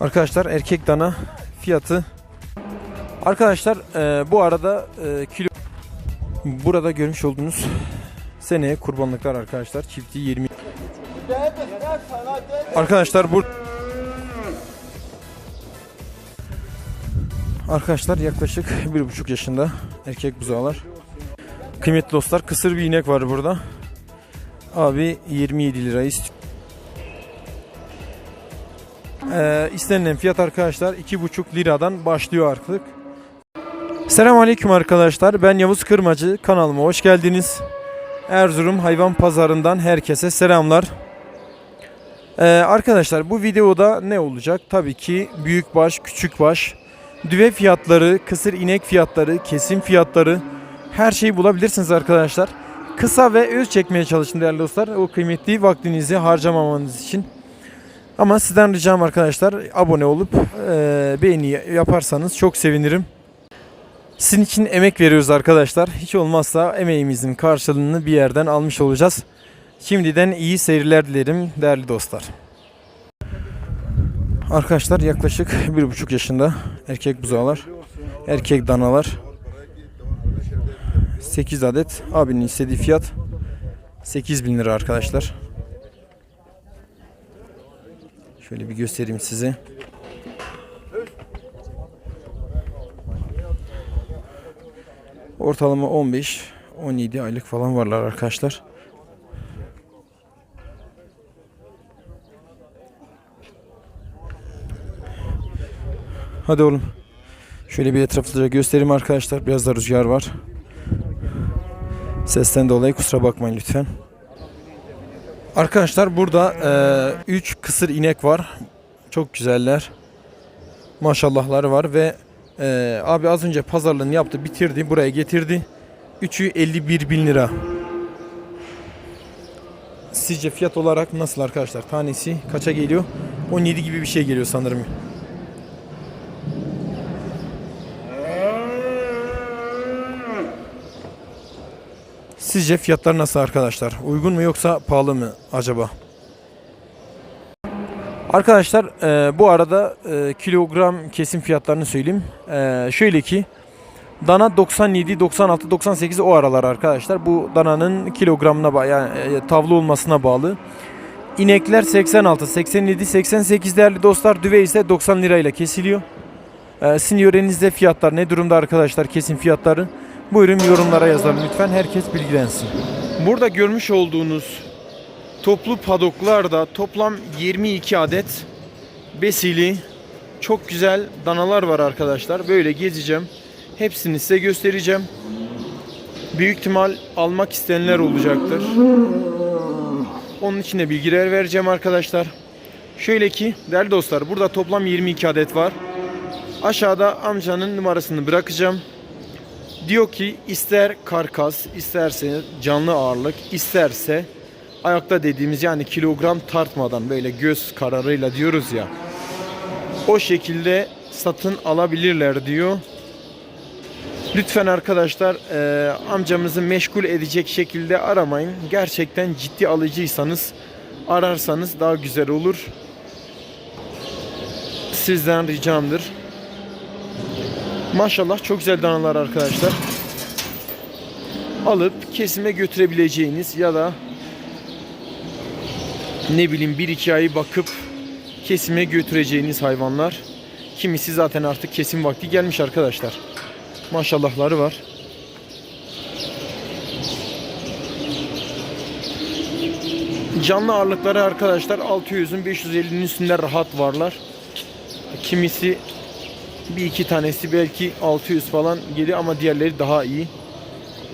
Arkadaşlar erkek dana fiyatı Arkadaşlar e, bu arada e, kilo burada görmüş olduğunuz seneye kurbanlıklar arkadaşlar çifti 20 Arkadaşlar bu Arkadaşlar yaklaşık bir buçuk yaşında erkek buzağlar. Kıymetli dostlar kısır bir inek var burada. Abi 27 lira istiyor. Ee, istenilen fiyat arkadaşlar 2,5 liradan başlıyor artık. Selamünaleyküm arkadaşlar. Ben Yavuz Kırmacı. Kanalıma hoş geldiniz. Erzurum Hayvan Pazarı'ndan herkese selamlar. Ee, arkadaşlar bu videoda ne olacak? Tabii ki büyükbaş, küçükbaş, düve fiyatları, kısır inek fiyatları, kesim fiyatları her şeyi bulabilirsiniz arkadaşlar. Kısa ve öz çekmeye çalışın değerli dostlar. O kıymetli vaktinizi harcamamanız için. Ama sizden ricam arkadaşlar abone olup eee, beğeni yaparsanız çok sevinirim. Sizin için emek veriyoruz arkadaşlar. Hiç olmazsa emeğimizin karşılığını bir yerden almış olacağız. Şimdiden iyi seyirler dilerim değerli dostlar. Arkadaşlar yaklaşık bir buçuk yaşında erkek buzağlar, erkek danalar. 8 adet abinin istediği fiyat 8000 lira arkadaşlar. Şöyle bir göstereyim size. Ortalama 15-17 aylık falan varlar arkadaşlar. Hadi oğlum. Şöyle bir etraflıca göstereyim arkadaşlar. Biraz da rüzgar var. Sesten dolayı kusura bakmayın lütfen. Arkadaşlar burada 3 kısır inek var. Çok güzeller. Maşallahları var ve e, abi az önce pazarlığını yaptı, bitirdi, buraya getirdi. Üçü 51 bin lira. Sizce fiyat olarak nasıl arkadaşlar? Tanesi kaça geliyor? 17 gibi bir şey geliyor sanırım. Sizce fiyatlar nasıl arkadaşlar? Uygun mu yoksa pahalı mı acaba? Arkadaşlar e, bu arada e, kilogram kesim fiyatlarını söyleyeyim. E, şöyle ki dana 97, 96, 98 o aralar arkadaşlar. Bu dananın kilogramına bağlı yani e, tavlı olmasına bağlı. İnekler 86, 87, 88 değerli dostlar. Düve ise 90 lirayla kesiliyor. E, sizin yörenizde fiyatlar ne durumda arkadaşlar kesim fiyatları? Buyurun yorumlara yazalım lütfen herkes bilgilensin. Burada görmüş olduğunuz toplu padoklarda toplam 22 adet besili çok güzel danalar var arkadaşlar. Böyle gezeceğim. Hepsini size göstereceğim. Büyük ihtimal almak isteyenler olacaktır. Onun için de bilgiler vereceğim arkadaşlar. Şöyle ki değerli dostlar burada toplam 22 adet var. Aşağıda amcanın numarasını bırakacağım. Diyor ki ister karkas, isterse canlı ağırlık, isterse ayakta dediğimiz yani kilogram tartmadan böyle göz kararıyla diyoruz ya. O şekilde satın alabilirler diyor. Lütfen arkadaşlar e, amcamızı meşgul edecek şekilde aramayın. Gerçekten ciddi alıcıysanız ararsanız daha güzel olur. Sizden ricamdır. Maşallah çok güzel danalar arkadaşlar. Alıp kesime götürebileceğiniz ya da ne bileyim bir iki ayı bakıp kesime götüreceğiniz hayvanlar. Kimisi zaten artık kesim vakti gelmiş arkadaşlar. Maşallahları var. Canlı ağırlıkları arkadaşlar 600'ün 550'nin üstünde rahat varlar. Kimisi bir iki tanesi belki 600 falan geliyor ama diğerleri daha iyi.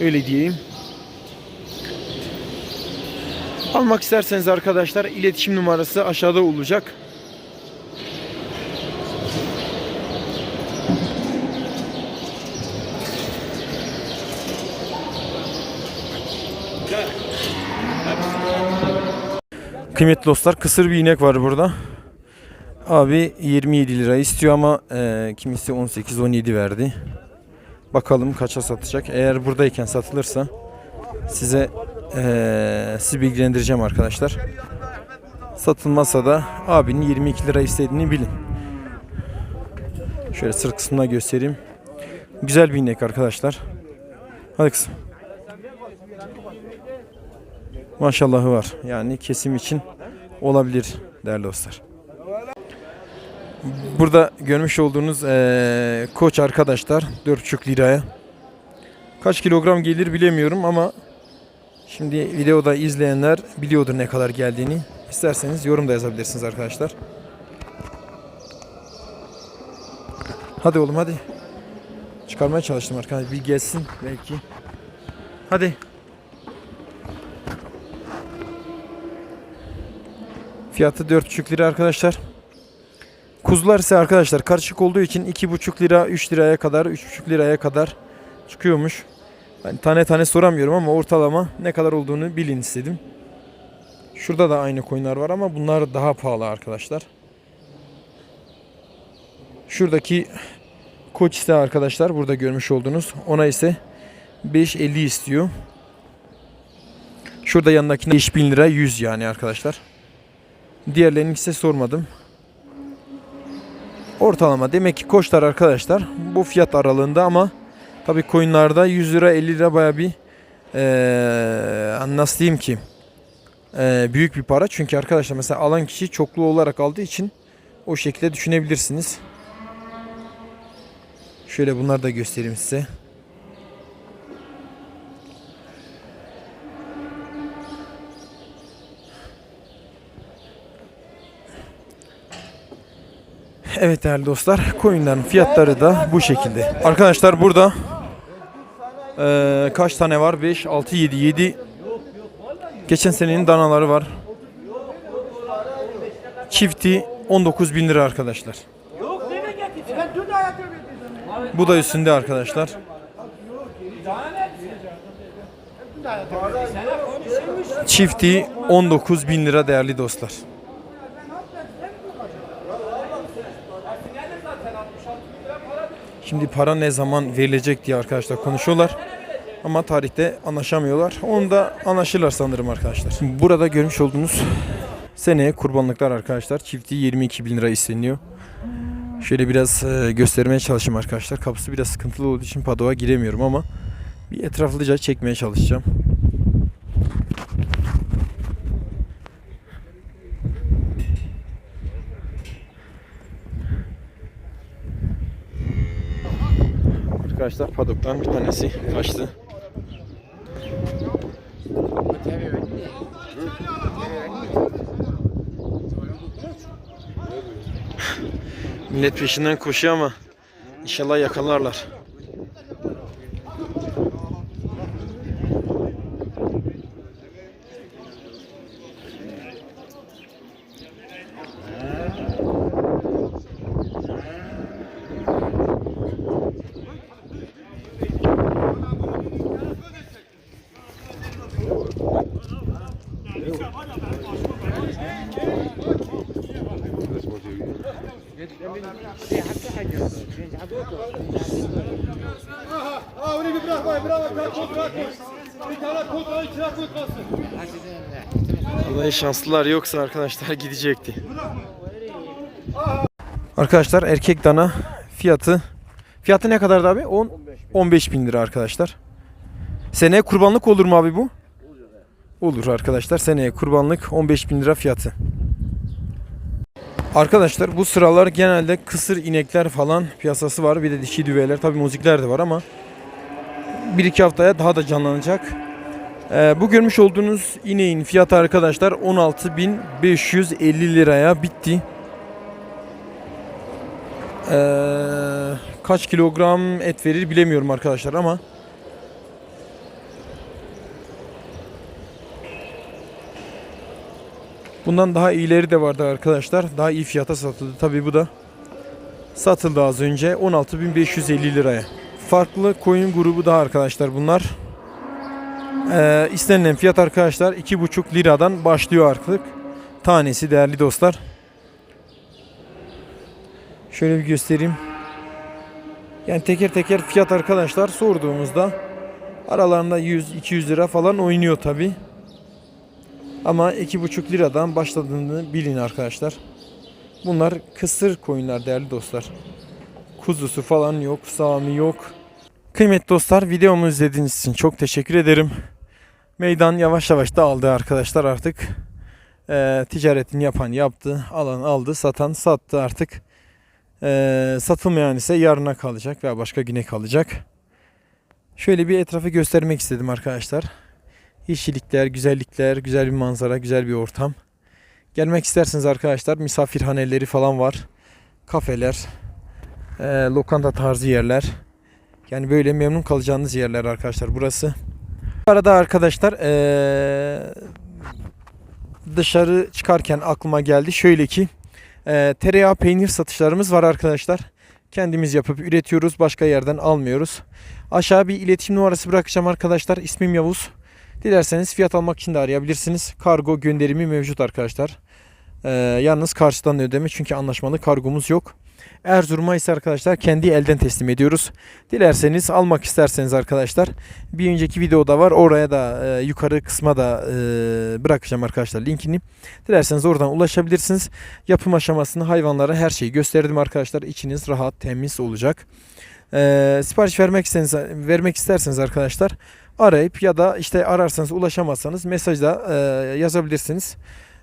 Öyle diyeyim. Almak isterseniz arkadaşlar iletişim numarası aşağıda olacak. Kıymetli dostlar kısır bir inek var burada. Abi 27 lira istiyor ama e, kimisi 18-17 verdi. Bakalım kaça satacak. Eğer buradayken satılırsa size e, sizi bilgilendireceğim arkadaşlar. Satılmazsa da abinin 22 lira istediğini bilin. Şöyle sırt kısmına göstereyim. Güzel bir inek arkadaşlar. Hadi kızım. Maşallahı var. Yani kesim için olabilir değerli dostlar. Burada görmüş olduğunuz eee, koç arkadaşlar 4,5 liraya. Kaç kilogram gelir bilemiyorum ama şimdi videoda izleyenler biliyordur ne kadar geldiğini. İsterseniz yorum da yazabilirsiniz arkadaşlar. Hadi oğlum hadi. Çıkarmaya çalıştım arkadaşlar. Bir gelsin belki. Hadi. Fiyatı 4,5 lira arkadaşlar. Kuzular ise arkadaşlar karışık olduğu için 2,5 lira 3 liraya kadar 3,5 liraya kadar çıkıyormuş. Ben tane tane soramıyorum ama ortalama ne kadar olduğunu bilin istedim. Şurada da aynı koyunlar var ama bunlar daha pahalı arkadaşlar. Şuradaki koç ise arkadaşlar burada görmüş olduğunuz ona ise 5.50 istiyor. Şurada yanındakine 5000 lira 100 yani arkadaşlar. Diğerlerini ise sormadım. Ortalama demek ki koçlar arkadaşlar bu fiyat aralığında ama tabi koyunlarda 100 lira 50 lira baya bir ee, nasıl diyeyim ki ee, büyük bir para. Çünkü arkadaşlar mesela alan kişi çoklu olarak aldığı için o şekilde düşünebilirsiniz. Şöyle bunları da göstereyim size. Evet değerli dostlar, koyunların fiyatları da bu şekilde. Arkadaşlar burada eee, kaç tane var? 5, 6, 7, 7 geçen senenin danaları var. Çifti 19 bin lira arkadaşlar. Bu da üstünde arkadaşlar. Çifti 19 bin lira değerli dostlar. Şimdi para ne zaman verilecek diye arkadaşlar konuşuyorlar. Ama tarihte anlaşamıyorlar. Onu da anlaşırlar sanırım arkadaşlar. Burada görmüş olduğunuz seneye kurbanlıklar arkadaşlar. Çifti 22 bin lira isteniyor. Şöyle biraz e, göstermeye çalışayım arkadaşlar. Kapısı biraz sıkıntılı olduğu için padoğa giremiyorum ama bir etraflıca çekmeye çalışacağım. Arkadaşlar padoktan bir tanesi kaçtı. Millet peşinden koşuyor ama inşallah yakalarlar. Vallahi şanslılar yoksa arkadaşlar gidecekti. Arkadaşlar erkek dana fiyatı fiyatı ne kadardı abi? 10 15 bin lira arkadaşlar. Seneye kurbanlık olur mu abi bu? Olur arkadaşlar. Seneye kurbanlık 15 bin lira fiyatı. Arkadaşlar bu sıralar genelde kısır inekler falan piyasası var. Bir de dişi düveler. Tabi muzikler de var ama bir iki haftaya daha da canlanacak. Ee, bu görmüş olduğunuz ineğin fiyatı arkadaşlar 16.550 liraya bitti. Ee, kaç kilogram et verir bilemiyorum arkadaşlar ama Bundan daha iyileri de vardı arkadaşlar. Daha iyi fiyata satıldı. Tabi bu da satıldı az önce 16.550 liraya. Farklı koyun grubu daha arkadaşlar bunlar. Ee, istenilen fiyat arkadaşlar 2,5 liradan başlıyor artık. Tanesi değerli dostlar. Şöyle bir göstereyim. Yani teker teker fiyat arkadaşlar sorduğumuzda aralarında 100-200 lira falan oynuyor tabi. Ama 2,5 liradan başladığını bilin arkadaşlar. Bunlar kısır koyunlar değerli dostlar. Kuzusu falan yok, sami yok. Kıymetli dostlar videomu izlediğiniz için çok teşekkür ederim. Meydan yavaş yavaş dağıldı arkadaşlar artık. Ee, ticaretini yapan yaptı, alan aldı, satan sattı artık. Ee, satılmayan ise yarına kalacak veya başka güne kalacak. Şöyle bir etrafı göstermek istedim arkadaşlar. Yeşillikler, güzellikler, güzel bir manzara, güzel bir ortam. Gelmek isterseniz arkadaşlar misafirhaneleri falan var. Kafeler, e, lokanta tarzı yerler. Yani böyle memnun kalacağınız yerler arkadaşlar burası. Bu arada arkadaşlar e, dışarı çıkarken aklıma geldi. Şöyle ki e, tereyağı peynir satışlarımız var arkadaşlar. Kendimiz yapıp üretiyoruz. Başka yerden almıyoruz. Aşağı bir iletişim numarası bırakacağım arkadaşlar. İsmim Yavuz. Dilerseniz fiyat almak için de arayabilirsiniz. Kargo gönderimi mevcut arkadaşlar. Ee, yalnız karşıdan ödeme çünkü anlaşmalı kargomuz yok. Erzurum'a ise arkadaşlar kendi elden teslim ediyoruz. Dilerseniz almak isterseniz arkadaşlar bir önceki videoda var. Oraya da e, yukarı kısma da e, bırakacağım arkadaşlar linkini. Dilerseniz oradan ulaşabilirsiniz. Yapım aşamasını hayvanlara her şeyi gösterdim arkadaşlar. İçiniz rahat temiz olacak. Ee, sipariş vermek isterseniz, vermek isterseniz arkadaşlar arayıp ya da işte ararsanız ulaşamazsanız mesajda e, yazabilirsiniz.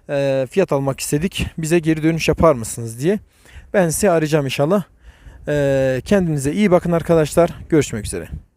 E, fiyat almak istedik. Bize geri dönüş yapar mısınız diye. Ben sizi arayacağım inşallah. E, kendinize iyi bakın arkadaşlar. Görüşmek üzere.